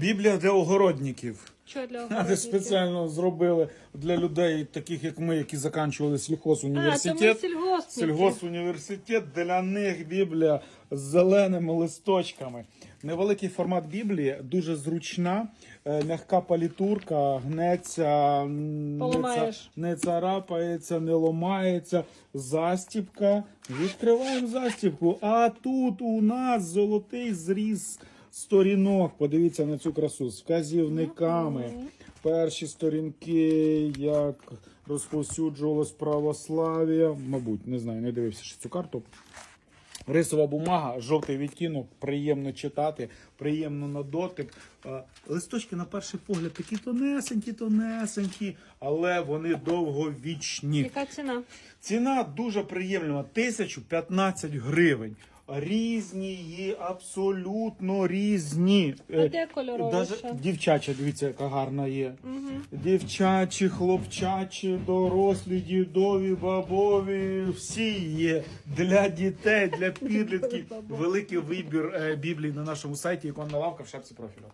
Біблія для огородників. Що для А, огородників? Спеціально зробили для людей, таких як ми, які закінчували А, то ми сільхозуніверситет. сільгоспники. Сільгосуніверситет для них Біблія з зеленими листочками. Невеликий формат Біблії, дуже зручна, е, м'яка палітурка, гнеться, не, Поламаєш. не царапається, не ломається. Застіпка. Відкриваємо застіпку. А тут у нас золотий зріз сторінок. Подивіться на цю красу з вказівниками. Перші сторінки, як розповсюджувалось православ'я. Мабуть, не знаю, не дивився ще цю карту. Рисова бумага, жовтий відтінок, приємно читати, приємно на дотик. Листочки на перший погляд такі тонесенькі, тонесенькі, але вони довговічні. Яка ціна? Ціна дуже приємна 1015 гривень. Різні є, абсолютно різні. А Е, де кольоровіша? Даже дівчача, дивіться, яка гарна є. Угу. Дівчачі, хлопчачі, дорослі, дідові, бабові, всі є для дітей, для підлітків. Великий вибір е, біблій на нашому сайті, іконна лавка в шапці профілю.